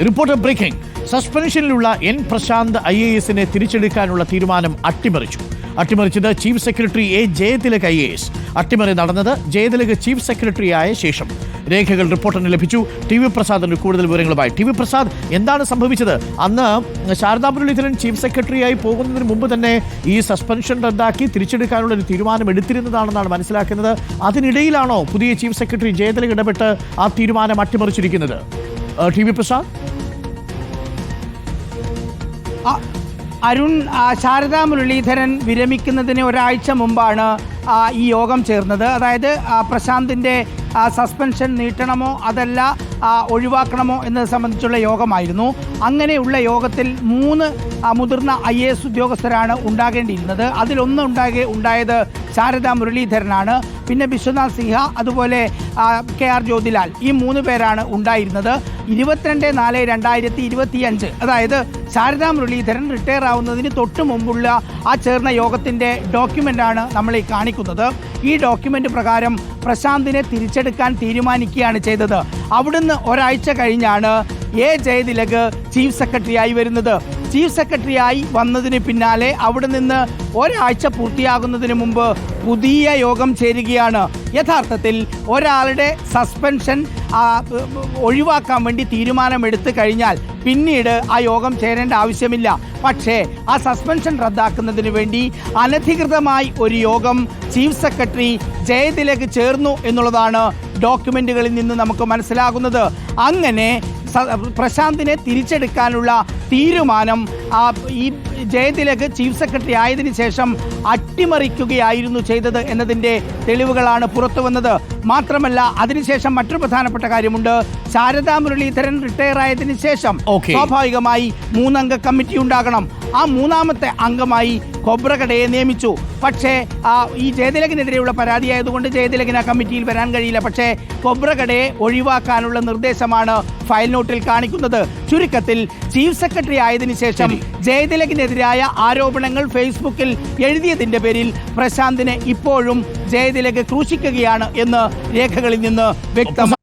Reporter breaking. സസ്പെൻഷനിലുള്ള N Prashant I A എസിനെ തിരിച്ചെടുക്കാനുള്ള തീരുമാനം അട്ടിമറിച്ചു. അട്ടിമറിച്ചത് chief secretary A Jayathilak I A S. അട്ടിമറി നടന്നത് ജയതിലക് ചീഫ് സെക്രട്ടറി ആയ ശേഷം. രേഖകൾ റിപ്പോർട്ടറിന് ലഭിച്ചു. ടി വി പ്രസാദിന് കൂടുതൽ വിവരങ്ങളുമായി. ടി വി പ്രസാദ് എന്താണ് സംഭവിച്ചത്? അന്ന് ശാരദാ മുരളീധരൻ ചീഫ് സെക്രട്ടറിയായി പോകുന്നതിന് മുമ്പ് തന്നെ ഈ സസ്പെൻഷൻ റദ്ദാക്കി തിരിച്ചെടുക്കാനുള്ള ഒരു തീരുമാനം എടുത്തിരുന്നതാണെന്നാണ് മനസ്സിലാക്കുന്നത്. അതിനിടയിലാണോ പുതിയ ചീഫ് സെക്രട്ടറി ജയതിലക് ഇടപെട്ട് ആ തീരുമാനം അട്ടിമറിച്ചിരിക്കുന്നത്? T V Prasad? Arun Sharada Muraleedharan വിരമിക്കുന്നതിന് ഒരാഴ്ച മുമ്പാണ് ഈ യോഗം ചേർന്നത്. അതായത് പ്രശാന്തിന്റെ സസ്പെൻഷൻ നീട്ടണമോ അതല്ല ഒഴിവാക്കണമോ എന്നത് സംബന്ധിച്ചുള്ള യോഗമായിരുന്നു. അങ്ങനെയുള്ള യോഗത്തിൽ മൂന്ന് മുതിർന്ന ഐ എ എസ് ഉദ്യോഗസ്ഥരാണ് ഉണ്ടാകേണ്ടിയിരുന്നത്. അതിലൊന്ന് ഉണ്ടാകെ ഉണ്ടായത് ശാരദാ മുരളീധരനാണ്. പിന്നെ വിശ്വനാഥ് സിൻഹ അതുപോലെ കെ ആർ ജ്യോതിലാൽ. ഈ മൂന്ന് പേരാണ് ഉണ്ടായിരുന്നത്. ഇരുപത്തിരണ്ട് നാല് രണ്ടായിരത്തി ഇരുപത്തിയഞ്ച് അതായത് ശാരദാ മുരളീധരൻ റിട്ടയർ ആവുന്നതിന് തൊട്ട് മുമ്പുള്ള ആ ചേർന്ന യോഗത്തിന്റെ ഡോക്യുമെന്റാണ് നമ്മൾ ഈ കാണിക്കുന്നത്. ഈ ഡോക്യുമെന്റ് പ്രകാരം പ്രശാന്തിനെ തിരിച്ചെടുക്കാൻ തീരുമാനിക്കുകയാണ് ചെയ്തത്. അവിടുന്ന് ഒരാഴ്ച കഴിഞ്ഞാണ് എ ജയതിലക് ചീഫ് സെക്രട്ടറിയായി വരുന്നത്. ചീഫ് സെക്രട്ടറിയായി വന്നതിന് പിന്നാലെ അവിടെ നിന്ന് ഒരാഴ്ച പൂർത്തിയാകുന്നതിന് മുമ്പ് പുതിയ യോഗം ചേരുകയാണ്. യഥാർത്ഥത്തിൽ ഒരാളുടെ സസ്പെൻഷൻ ഒഴിവാക്കാൻ വേണ്ടി തീരുമാനമെടുത്തു കഴിഞ്ഞാൽ പിന്നീട് ആ യോഗം ചേരേണ്ട ആവശ്യമില്ല. പക്ഷേ ആ സസ്പെൻഷൻ റദ്ദാക്കുന്നതിന് വേണ്ടി അനധികൃതമായി ഒരു യോഗം ചീഫ് സെക്രട്ടറി ജയതിലേക്ക് ചേർന്നു എന്നുള്ളതാണ് ഡോക്യുമെന്റുകളിൽ നിന്ന് നമുക്ക് മനസ്സിലാകുന്നത്. അങ്ങനെ പ്രശാന്തിനെ തിരിച്ചെടുക്കാനുള്ള തീരുമാനം ഈ ജയതിലക് ചീഫ് സെക്രട്ടറി ആയതിനു ശേഷം അട്ടിമറിക്കുകയായിരുന്നു ചെയ്തത് എന്നതിന്റെ തെളിവുകളാണ് പുറത്തു വന്നത്. മാത്രമല്ല അതിനുശേഷം മറ്റൊരു പ്രധാനപ്പെട്ട കാര്യമുണ്ട്. ശാരദാ മുരളീധരൻ റിട്ടയർ ആയതിനു ശേഷം സ്വാഭാവികമായി മൂന്നംഗ കമ്മിറ്റി ഉണ്ടാകണം. ആ മൂന്നാമത്തെ അംഗമായി കൊബ്രകടയെ നിയമിച്ചു. പക്ഷേ ആ, ഈ ജയതിലകിനെതിരെയുള്ള പരാതി ആയതുകൊണ്ട് ജയതിലകിന് ആ കമ്മിറ്റിയിൽ വരാൻ കഴിയില്ല. പക്ഷേ കൊബ്രകടയെ ഒഴിവാക്കാനുള്ള നിർദ്ദേശമാണ് ഫയൽ നോട്ടിൽ കാണിക്കുന്നത്. ചുരുക്കത്തിൽ ചീഫ് സെക്രട്ടറി ആയതിനു ശേഷം ജയതിലകിനെതിരായ ആരോപണങ്ങൾ ഫേസ്ബുക്കിൽ എഴുതിയതിന്റെ പേരിൽ പ്രശാന്തിനെ ഇപ്പോഴും ജയതിലക് ക്രൂശിക്കുകയാണ് എന്ന് രേഖകളിൽ നിന്ന് വ്യക്തം